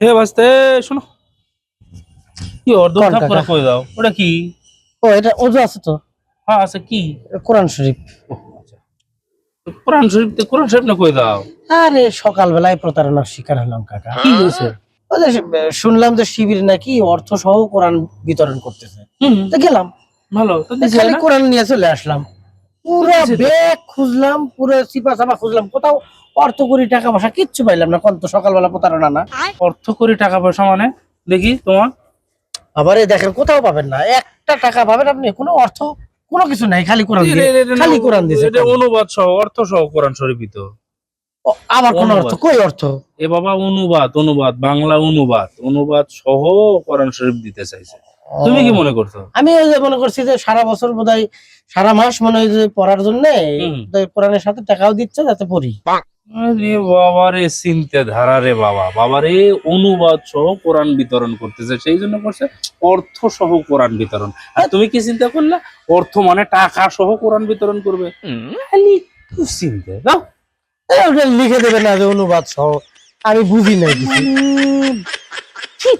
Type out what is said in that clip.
হে বাস্তে শোনো। কি অর্ধ কই দাও। ওটা কি? ও এটা ওজু আছে তো। হ্যাঁ আছে কি? কোরআন শরীফ। আচ্ছা। কোরআন শরীফ তো কোরআন শরীফ না কই দাও। আরে সকালবেলায় প্রতারণার শিকার হলাম কাকা। কি হয়েছে? শুনলাম যে শিবির নাকি অর্থ সহ কোরআন বিতরণ করতেছে। হুম। তো গেলাম। ভালো তো? কোরআন নিয়ে চলে আসলাম। পুরো ব্যাগ খুঁজলাম পুরো চিপা চাপা খুঁজলাম। কোথাও অর্থ করি টাকা পয়সা কিচ্ছু পাইলাম না সকালবেলা প্রতারণা না। অর্থ করে টাকা পয়সা মানে? দেখি তোমার। আবার দেখেন কোথাও পাবেন না। একটা টাকা পাবেন আপনি কোনো অর্থ কোনো কিছু নাই খালি কোরআন দিয়ে এটা- এটা- খালি কোরআন দিছে এটা অনুবাদ সহ অর্থ সহ কোরআন শরীফ তো। আবার কোন অর্থ? কই অর্থ? এ বাবা অনুবাদ অনুবাদ বাংলা অনুবাদ। অনুবাদ সহ কোরআন শরীফ দিতে চাইছে। তুমি কি মনে করছ? আমি ওই যে মনে করছি যে সারা বছর বোধহয় সারা মাস মনে হয় যে পড়ার জন্য কোরআনের সাথে টাকাও দিচ্ছে যাতে পড়ি। আরে বাবারে চিন্তা ধারা রে বাবা। বাবারে অনুবাদ সহ কোরআন বিতরণ করতেছে। সেই জন্য করছে অর্থ সহ কোরআন বিতরণ। আর তুমি কি চিন্তা করলে? অর্থ মানে টাকা সহ কোরআন বিতরণ করবে। খালি চিন্তা দাও। ওটা লিখে দেবে না যে অনুবাদ সহ। আমি বুঝি নাই কিছু। কি